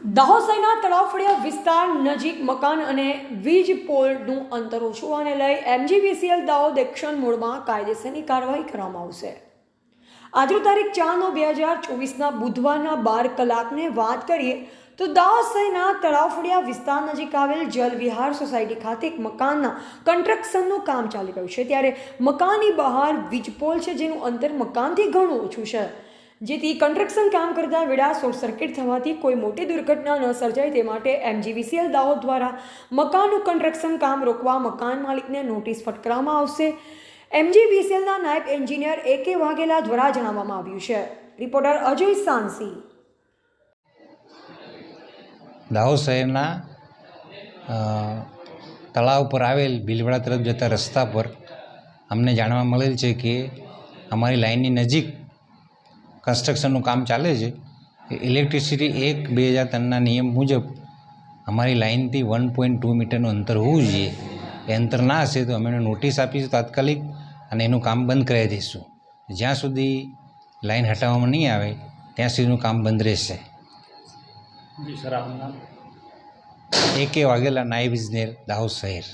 દાહોદના તળાવફળિયા વિસ્તાર નજીક મકાન અને વીજ પોલનું અંતર ઓછું અને લઈ એમજીવીસીએલ દાહોદ એક્શન મોડમાં કાયદેસરની કાર્યવાહી કરવામાં આવશે. આજનો તારીખ ચાર નવ બે હજાર ચોવીસના બુધવારના બાર કલાકને વાત કરીએ તો દાહોસાઈના તળાફળિયા વિસ્તાર નજીક આવેલ જલવિહાર સોસાયટી ખાતે એક મકાનના કન્સ્ટ્રક્શનનું કામ ચાલી રહ્યું છે. ત્યારે મકાનની બહાર વીજ પોલ છે, જેનું અંતર મકાનથી ઘણું ઓછું છે. જેથી કન્સ્ટ્રક્શન કામ કરતા વેળા શોર્ટ સર્કિટ થવાથી કોઈ મોટી દુર્ઘટના ન સર્જાય તે માટે એમજીવીસીએલ દાહોદ દ્વારા મકાનનું કન્સ્ટ્રક્શન કામ રોકવા મકાન માલિકને નોટિસ ફટકારવામાં આવશે. એમજીવીસીએલના નાયબ એન્જિનિયર એ કે વાઘેલા દ્વારા જણાવવામાં આવ્યું છે. રિપોર્ટર અજય સાંસી. દાહોદ શહેરના તળાવ પર આવેલ ભીલવાડા તરફ જતા રસ્તા પર અમને જાણવા મળેલ છે કે અમારી લાઇનની નજીક કન્સ્ટ્રક્શનનું કામ ચાલે છે ઇલેક્ટ્રિસિટી એક બે હજાર ત્રણના નિયમ મુજબ અમારી લાઇનથી વન પોઈન્ટ ટુ મીટરનું અંતર હોવું જોઈએ. એ અંતર ના હશે તો અમે એને નોટિસ આપીશું તાત્કાલિક અને એનું કામ બંધ કરાવી દઈશું. જ્યાં સુધી લાઇન હટાવવામાં નહીં આવે ત્યાં સુધીનું કામ બંધ રહેશે. સર આપનું નામ? એ કે વાઘેલા નાયબ ઇજનેર દાહોદ શહેર.